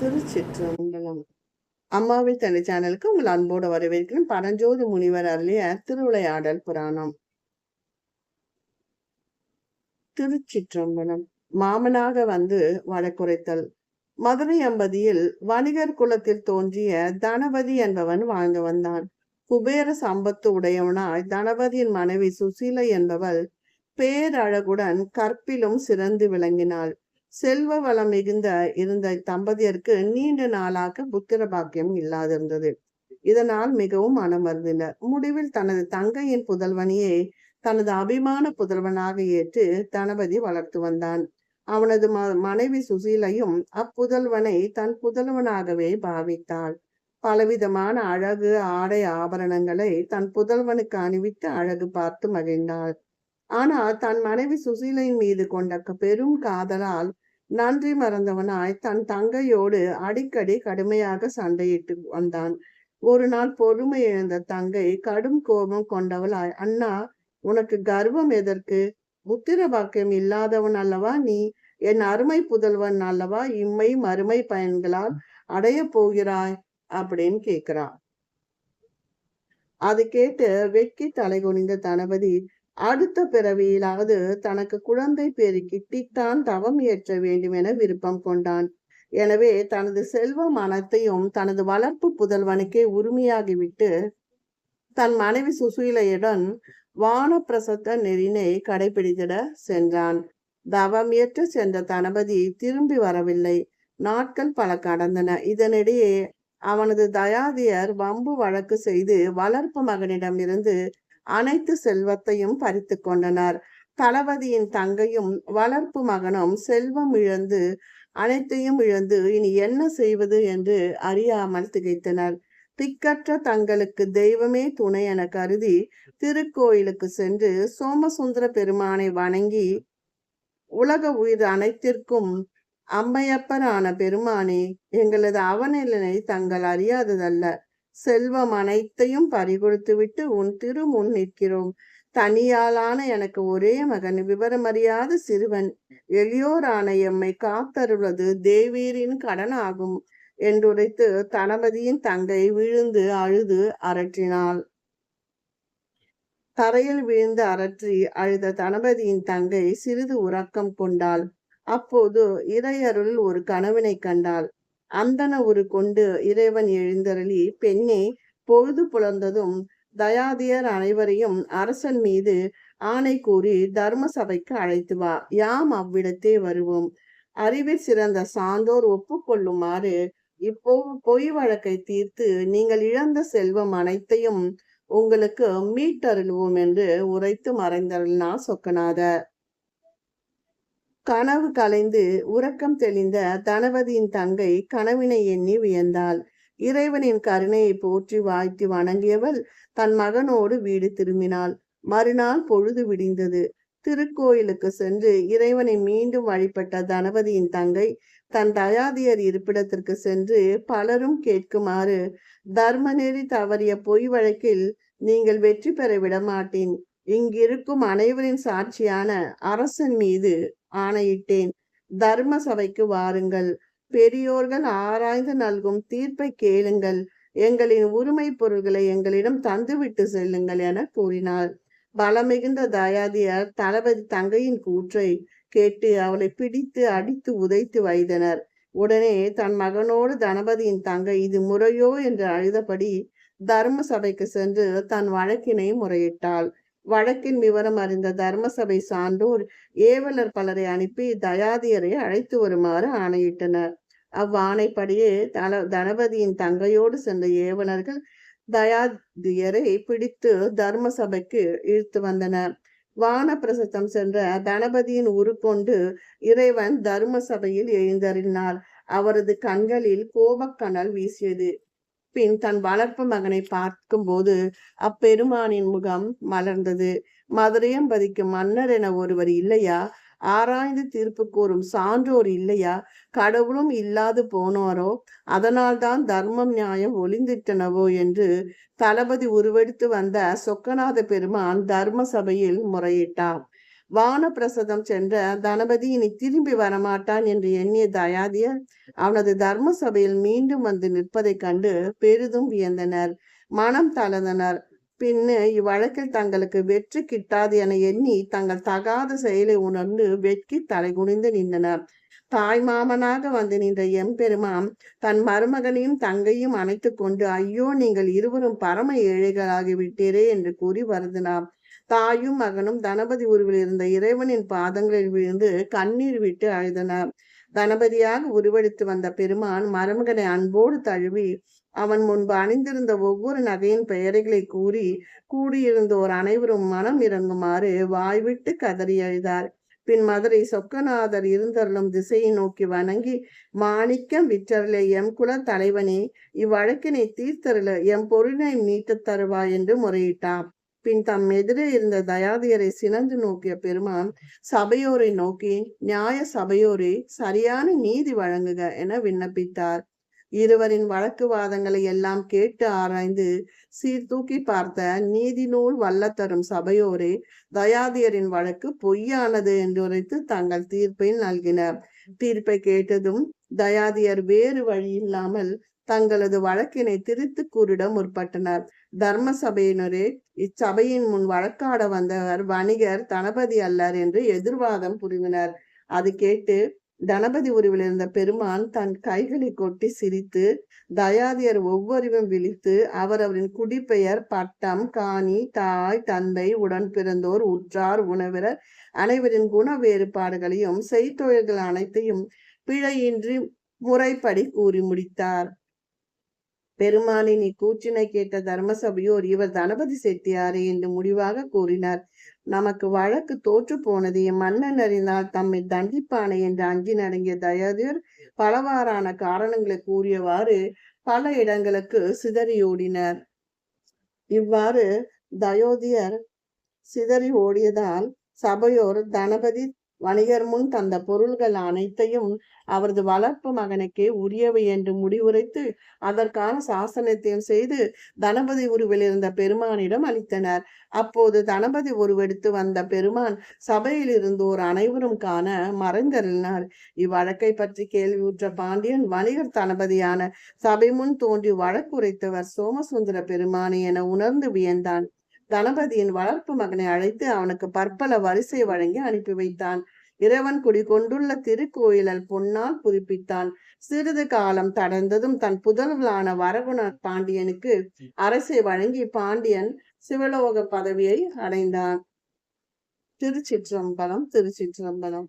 திருச்சிற்றம்பலம். அம்மாவின் தனி சேனலுக்கு உங்கள் அன்போடு வரவேற்கிறேன். பரஞ்சோதி முனிவர் அருளிய திருவிளையாடல் புராணம். திருச்சிற்றம்பலம். மாமனாக வந்து வழக்குரைத்தல். மதுரை அம்பதியில் வணிகர் குலத்தில் தோன்றிய தனபதி என்பவன் வாழ்ந்து வந்தான். குபேர சம்பத்து உடையவனாய் தனபதியின் மனைவி சுசீலை என்பவள் பேரழகுடன் கற்பிலும் சிறந்து விளங்கினாள். செல்வ வளம் மிகுந்த இருந்த தம்பதியருக்கு நீண்ட நாளாக புத்திர பாக்கியம் இல்லாதிருந்தது. இதனால் மிகவும் மனம் வருந்தினர். முடிவில் தனது தங்கையின் புதல்வனையே தனது அபிமான புதல்வனாக ஏற்று தனபதி வளர்த்து வந்தான். அவனது ம மனைவி சுசீலையும் அப்புதல்வனை தன் புதல்வனாகவே பாவித்தாள். பலவிதமான அழகு ஆடை ஆபரணங்களை தன் புதல்வனுக்கு அணிவித்து அழகு பார்த்து மகிழ்ந்தாள். ஆனால் தன் மனைவி சுசீலையின் மீது கொண்ட பெரும் காதலால் நன்றி மறந்தவனாய் தன் தங்கையோடு அடிக்கடி கடுமையாக சண்டையிட்டு வந்தான். ஒரு நாள் பொறுமை இழந்த தங்கை கடும் கோபம் கொண்டவளாய் அண்ணா உனக்கு கர்வம் எதற்கு? புத்திர பாக்கியம் இல்லாதவன் அல்லவா நீ? என் அருமை புதல்வன் அல்லவா? இம்மை மறுமை பயன்களால் அடைய போகிறாய் அப்படின்னு கேக்குறான் அது கேட்டு வெட்கி தலை குனிந்த தனபதி அடுத்த பிறவியிலாவது தனக்கு குழந்தை பேரு கிட்டித்தான் தவம் இயற்ற வேண்டும் என விருப்பம் கொண்டான். எனவே தனது செல்வம் அனைத்தையும் தனது வளர்ப்பு புதல்வனுக்கே உரிமையாகிவிட்டு தன் மனைவி சுசீலையுடன் வானப்பிரசத்த நெறினை கடைபிடித்திட சென்றான். தவம் ஏற்று சென்ற தனபதி திரும்பி வரவில்லை. நாட்கள் பல கடந்தன. இதனிடையே அவனது தயாதியர் வம்பு வழக்கு செய்து வளர்ப்பு மகனிடமிருந்து அனைத்து செல்வத்தையும் பறித்து கொண்டனர். தளபதியின் தங்கையும் வளர்ப்பு மகனும் செல்வம் இழந்து அனைத்தையும் இழந்து இனி என்ன செய்வது என்று அறியாமல் திகைத்தனர். திக்கற்ற தங்களுக்கு தெய்வமே துணை என கருதி திருக்கோயிலுக்கு சென்று சோமசுந்தர பெருமானை வணங்கி உலக உயிர் அனைத்திற்கும் அம்மையப்பரான பெருமானே எங்களது அவநிலனை தங்கள் அறியாததல்ல. செல்வம் அனைத்தையும் பறிகொடுத்துவிட்டு உன் திரு முன் நிற்கிறோம். தனியாலான எனக்கு ஒரே மகன் விவரமறியாத சிறுவன். எளியோரான எம்மை காத்தருளது தேவீரின் கடனாகும் என்றுரைத்து தனபதியின் தங்கை விழுந்து அழுது அரற்றினாள். தரையில் விழுந்து அரற்றி அழுத தனபதியின் தங்கை சிறிது உறக்கம் கொண்டாள். அப்போது இறையருள் ஒரு கனவினை கண்டாள். அந்தன ஒரு கொண்டு இறைவன் எழுந்தருளி பெண்ணே பொழுது புலர்ந்ததும் தயாதியர் அனைவரையும் அரசன் மீது ஆணை கூறி தர்ம சபைக்கு அழைத்து வா யாம் அவ்விடத்தே வருவோம். அறிவில் சிறந்த சான்றோர் ஒப்புக்கொள்ளுமாறு இப்போ பொய் வழக்கை தீர்த்து நீங்கள் இழந்த செல்வம் அனைத்தையும் உங்களுக்கு மீட்டருள்வோம் என்று உரைத்து மறைந்தருள்னா சொக்கநாதர். கனவு கலைந்து உறக்கம் தெளிந்த தனவதியின் தங்கை கனவினை எண்ணி வியந்தாள். இறைவனின் கருணையை போற்றி வாழ்த்தி வணங்கியவள் தன் மகனோடு வீடு திரும்பினாள். மறுநாள் பொழுது விடிந்தது. திருக்கோயிலுக்கு சென்று இறைவனை மீண்டும் வழிபட்ட தனபதியின் தங்கை தன் தயாதியர் இருப்பிடத்திற்கு சென்று பலரும் கேட்குமாறு தர்மநெறி தவறிய பொய் வழக்கில் நீங்கள் வெற்றி பெற விடமாட்டேன். இங்கிருக்கும் அனைவரின் சாட்சியான அரசன் மீது ஆணையிட்டேன். தர்ம சபைக்கு வாருங்கள். பெரியோர்கள் ஆராய்ந்து நல்கும் தீர்ப்பை கேளுங்கள். எங்களின் உரிமை பொருள்களை எங்களிடம் தந்துவிட்டு செல்லுங்கள் என கூறினார் பலமிகுந்த தயாதியார் தளபதி தங்கையின் கூற்றை கேட்டு அவளை பிடித்து அடித்து உதைத்து வைத்தனர். உடனே தன் மகனோடு தனபதியின் தங்கை இது முறையோ? என்று அழுதபடி தர்ம சபைக்கு சென்று தன் வழக்கினை முறையிட்டாள். வழக்கின் விவரம் அறிந்த தர்மசபை சான்றோர் ஏவலர் பலரை அனுப்பி தயாதியரை அழைத்து வருமாறு ஆணையிட்டனர். அவ்வாணைப்படியே தல தனபதியின் தங்கையோடு சென்ற ஏவலர்கள் தயாதியரை பிடித்து தர்ம சபைக்கு இழுத்து வந்தனர். வான பிரசத்தம் சென்ற தனபதியின் உருக்கொண்டு இறைவன் தர்ம சபையில் எழுந்தறினார் அவரது கண்களில் கோபக்கணல் வீசியது. பின் தன் வளர்ப்பு மகனை பார்க்கும்போது அப்பெருமானின் முகம் மலர்ந்தது. மதுரையம்பதிக்கும் மன்னர் என ஒருவர் இல்லையா? ஆராய்ந்து தீர்ப்பு கூறும் சான்றோர் இல்லையா? கடவுளும் இல்லாது போனாரோ? அதனால்தான் தர்மம் நியாயம் ஒளிந்திட்டனவோ என்று தளபதி உருவெடுத்து வந்த சொக்கநாத பெருமான் தர்ம சபையில் முறையிட்டார் வானப்பிரசதம் சென்ற தனபதி இனி திரும்பி வரமாட்டான் என்று எண்ணிய தயாதியர் அவனது தர்ம சபையில் மீண்டும் வந்து நிற்பதைக் கண்டு பெரிதும் வியந்தனர். மனம் தளர்ந்தனர். பின்னு இவ்வழக்கில் தங்களுக்கு வெற்றி கிட்டாது என எண்ணி தங்கள் தகாத செயலை உணர்ந்து வெட்கி தலைகுனிந்து நின்றனர். தாய் மாமனாக வந்து நின்ற எம்பெருமான் தன் மருமகனையும் தங்கையும் அணைத்து கொண்டு ஐயோ நீங்கள் இருவரும் பரம ஏழைகளாகி விட்டீரே என்று கூறி வருந்தினார். தாயும் மகனும் தனபதி உருவில் இருந்த இறைவனின் பாதங்களில் விழுந்து கண்ணீர் விட்டு அழுதனர். தனபதியாக உருவெடுத்து வந்த பெருமான் மருமகனை அன்போடு தழுவி அவன் முன்பு அணிந்திருந்த ஒவ்வொரு நகையின் பெயர்களை கூறி கூடியிருந்தோர் அனைவரும் மனம் இறங்குமாறு வாய்விட்டு கதறி அழுதார். பின் மதுரை சொக்கநாதர் இருந்தருளும் திசையை நோக்கி வணங்கி மாணிக்கம் விற்றருளே எம் குல தலைவனே இவ்வழக்கினை தீர்த்தருள எம் பொருளை நீட்டத் தருவாய் என்று முறையிட்டான். பின் தம் எதிரே இருந்த தயாதியரை சினந்து நோக்கிய பெருமான் சபையோரை நோக்கி நியாய சபையோரே சரியான நீதி வழங்குக என விண்ணப்பித்தார். இருவரின் வழக்கு வாதங்களை எல்லாம் கேட்டு ஆராய்ந்து சீர்தூக்கி பார்த்த நீதி நூல் வல்ல தரும் சபையோரே தயாதியரின் வழக்கு பொய்யானது என்று உரைத்து தங்கள் தீர்ப்பை நல்கினர். தீர்ப்பை கேட்டதும் தயாதியர் வேறு வழி இல்லாமல் தங்களது வழக்கினை திரித்து கூறிட முற்பட்டனர். தர்ம சபையினரே இச்சபையின் முன் வழக்காட வந்தவர் வணிகர் தனபதி அல்லர் என்று எதிர்வாதம் புரிவினர். அது கேட்டு தனபதி உருவில் இருந்த பெருமான் தன் கைகளை கொட்டி சிரித்து தயாதியர் ஒவ்வொருவரும் விழித்து அவரவரின் குடிப்பெயர் பட்டம் காணி தாய் தந்தை உடன் பிறந்தோர் உற்றார் உணவினர் அனைவரின் குண வேறுபாடுகளையும் செய்தொழில்கள் அனைத்தையும் பிழையின்றி முறைப்படி கூறி முடித்தார். பெருமானின் இக்கூற்றினை கேட்ட தர்மசபையோர் இவர் தனபதி செட்டியாரே என்று முடிவாக கூறினார். நமக்கு வழக்கு தோற்று போனது. மன்னன் அறிந்தால் தம்மை தண்டிப்பானே என்று அஞ்சி நடங்கிய தயாதியர் பலவாறான காரணங்களை கூறியவாறு பல இடங்களுக்கு சிதறி ஓடினர் இவ்வாறு தயோதியர் சிதறி ஓடியதால் சபையோர் தனபதி வணிகர் முன் தந்த பொருள்கள் அனைத்தையும் அவரது வளர்ப்பு மகனுக்கே உரியவை என்று முடிவுரைத்து அதற்கான சாசனத்தையும் செய்து தனபதி உருவில் இருந்த பெருமானிடம் அளித்தனர். அப்போது தனபதி உருவெடுத்து வந்த பெருமான் சபையில் இருந்தோர் அனைவரும் காண மறைந்தருளினார். இவ்வழக்கை பற்றி கேள்வியுற்ற பாண்டியன் வணிகர் தனபதியான சபை முன் தோன்றி வழக்குரைத்தவர் சோமசுந்தர பெருமானி என உணர்ந்து வியந்தான். கணபதியின் வளர்ப்பு மகனை அழைத்து அவனுக்கு பற்பல வரிசை வழங்கி அனுப்பி வைத்தான். இறைவன் குடி கொண்டுள்ள திருக்கோயிலல் பொன்னால் புதுப்பித்தான். சிறிது காலம் தடர்ந்ததும் தன் புதல்வளான வரகுண பாண்டியனுக்கு அரசை வழங்கி பாண்டியன் சிவலோக பதவியை அடைந்தான். திருச்சிற்றம்பலம் திருச்சிற்றம்பலம்.